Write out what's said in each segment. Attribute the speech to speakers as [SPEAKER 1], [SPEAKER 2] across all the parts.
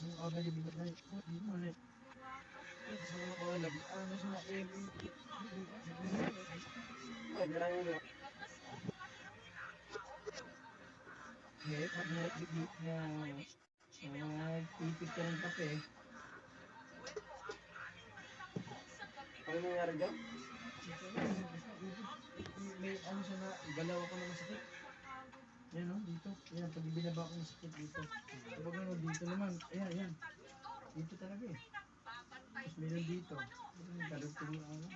[SPEAKER 1] Ako na yung binigay. Hindi mo ulit. Sa mga ko, lagi. Sa mga baby? Ay, maraming ulit. Eh, pag nakikita na nagpipit ka ng kape.
[SPEAKER 2] Ano nangyari dyan?
[SPEAKER 1] May ano siya na, galaw ako ng masakit. Yan o, dito. Yan, pag binaba ko ng sakit dito. Kapag ano, dito naman. Ayan, ayan. Dito talaga eh. Tapos meron dito. Darugtong na ano.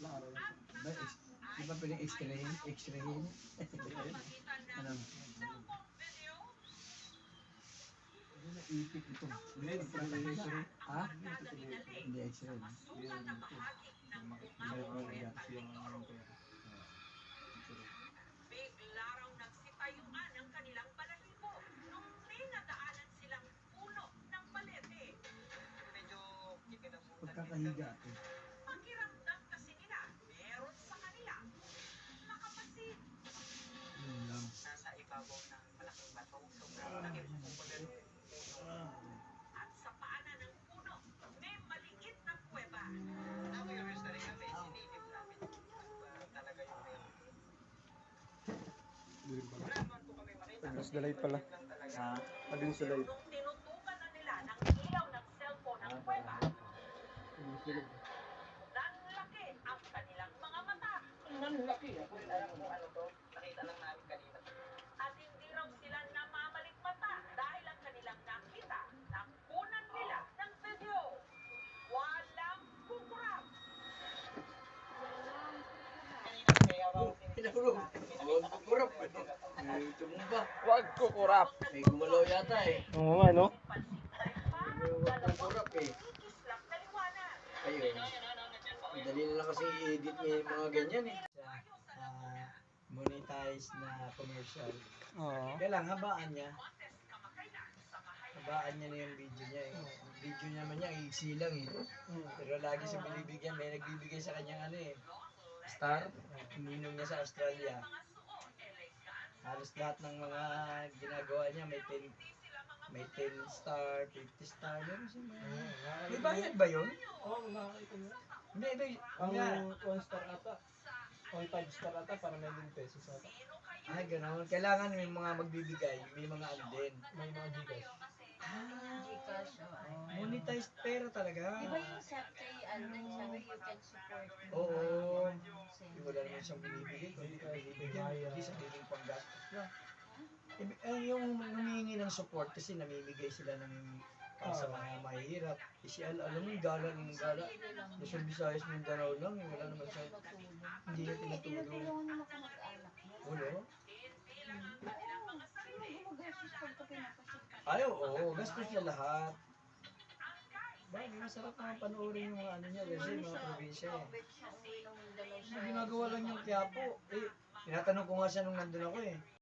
[SPEAKER 2] Laro.
[SPEAKER 1] Ba, ex- di ba pwedeng x-rayin? X-rayin? ano? Hindi na ipit ito.
[SPEAKER 2] Hindi, hindi ko
[SPEAKER 1] Ha? Hindi x-ray.
[SPEAKER 3] Bigla
[SPEAKER 1] Pagkakahiga eh.
[SPEAKER 3] Pakiramdam kasi nila meron sa kanila nakapasid.
[SPEAKER 1] Yun lang.
[SPEAKER 3] Nasa ibabaw ng malaking bato sobrang laki ng balete. At sa paanan ng puno may maliit na kuweba. Na-curious na rin kami, sinilip namin talaga yung meron. Wala naman po kami makita.
[SPEAKER 2] Agnes Dalay pala.
[SPEAKER 1] Ha?
[SPEAKER 2] Agnes Dalay.
[SPEAKER 3] Alam mo ano to? Nakita lang namin kanina. At hindi raw sila namamalikmata dahil ang kanilang nakita, nakunan nila ng video. Walang kukurap.
[SPEAKER 1] Huwag kukurap. May tumumba.
[SPEAKER 2] Huwag kukurap.
[SPEAKER 1] May gumalaw yata eh.
[SPEAKER 2] Oo nga, no?
[SPEAKER 1] May huwag kukurap eh. Ayun. Madali na lang kasi i-edit niya yung mga ganyan eh. Monetize na commercial.
[SPEAKER 2] Oo.
[SPEAKER 1] Kaya lang, habaan niya. Habaan niya na yung video niya eh. Yung video niya naman niya, iksi lang eh. Pero lagi sa binibigyan, may nagbibigay sa kanyang ano eh. Star, uminom niya sa Australia. Halos lahat ng mga ginagawa niya, may 10, may 10 star, 50 star, meron siya. May, may bayad ba yun?
[SPEAKER 2] Oo, nakakita mo.
[SPEAKER 1] Hindi, ito,
[SPEAKER 2] Ang. 1 star ata. O 5 star ata para may 10 pesos ata.
[SPEAKER 1] Ay, gano'n. Kailangan may mga magbibigay, may mga ano din.
[SPEAKER 2] May mga gigas.
[SPEAKER 4] Gcash, oh.
[SPEAKER 1] Monetized pera talaga.
[SPEAKER 4] Di ba yung sa kay ano, sabi you can support me.
[SPEAKER 1] Oo.
[SPEAKER 4] Send
[SPEAKER 1] Di wala naman siyang binibigay. Hindi ka binibigyan.
[SPEAKER 2] Bigaya.
[SPEAKER 1] Hindi panggastos lang. Ibi- eh, yung humingi ng support kasi namimigay sila ng para sa mga mahihirap. Kasi al alam mo, yung gala ng gala. Luzon, Visayas, Mindanao lang. eh, Wala naman siya.
[SPEAKER 4] Eh,
[SPEAKER 1] tinutulong.
[SPEAKER 4] tinutulungan naman ako mag-anak mo. Ano gumagastos pagka?
[SPEAKER 1] Ay, oo. Gastos niya lahat. Bagay, masarap naman panoorin yung ano niya kasi mga probinsya eh. Ginagawa lang yung Quiapo, eh, tinatanong ko nga siya nung nandun ako eh.